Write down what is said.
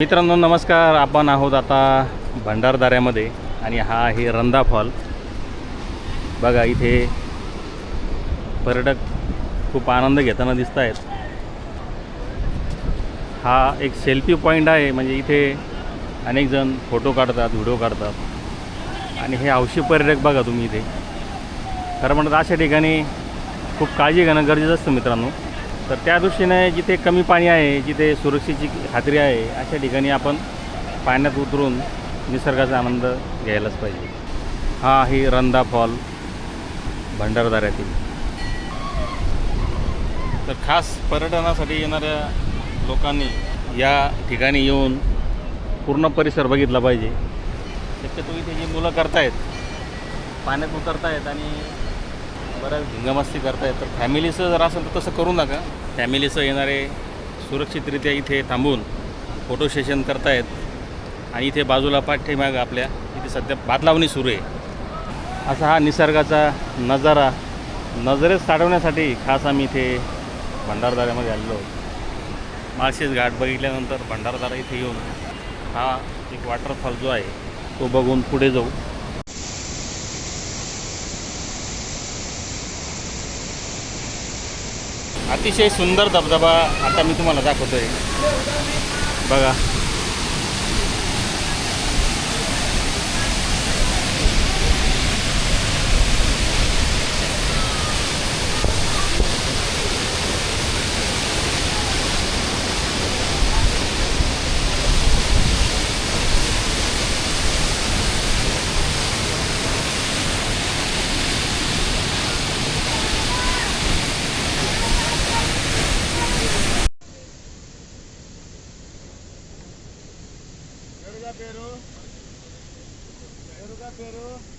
मित्रांनो नमस्कार. आपण आहोत आता भंडारदाऱ्यामध्ये आणि हा आहे रंदा फॉल. बघा इथे पर्यटक खूप आनंद घेताना दिसत आहेत हा एक सेल्फी पॉईंट आहे म्हणजे इथे अनेक जण फोटो काढतात व्हिडिओ काढतात. आणि हे हौशी पर्यटक बघा तुम्ही इथे. खरं म्हणतात अशा ठिकाणी खूप काळजी घेणं गरजेचं असतं मित्रांनो. तर त्या दृष्टीने जिथे कमी पाणी आहे जिथे सुरक्षेची खात्री आहे अशा ठिकाणी आपण पाण्यात उतरून निसर्गाचा आनंद घ्यायलाच पाहिजे. हा आहे रंदा फॉल भंडारदाऱ्यातील. तर खास पर्यटनासाठी येणाऱ्या लोकांनी या ठिकाणी येऊन पूर्ण परिसर बघितला पाहिजे. शक्यतो इथे जी मुलं करतायत पाण्यात उतरतायत आणि बऱ्याच धिंगामस्ती करतायत तर फॅमिलीचं जर असेल तर तसं करू नका. फॅमिलीचं येणारे सुरक्षितरित्या इथे थांबून फोटो सेशन करतायत. आणि इथे बाजूला पाठीमाग आपल्या इथे सध्या भातलावणी सुरू आहे. असा हा निसर्गाचा नजारा नजरेत साठवण्यासाठी खास आम्ही इथे भंडारदाऱ्यामध्ये आलेलो आहोत. माळशेज घाट बघितल्यानंतर भंडारदारा इथे येऊन हा एक वॉटरफॉल जो आहे तो बघून पुढे जाऊ. अतिशय सुंदर धबधबा आता मी तुम्हाला दाखवतोय. बघा. పేరు? పేరుగా పేరు?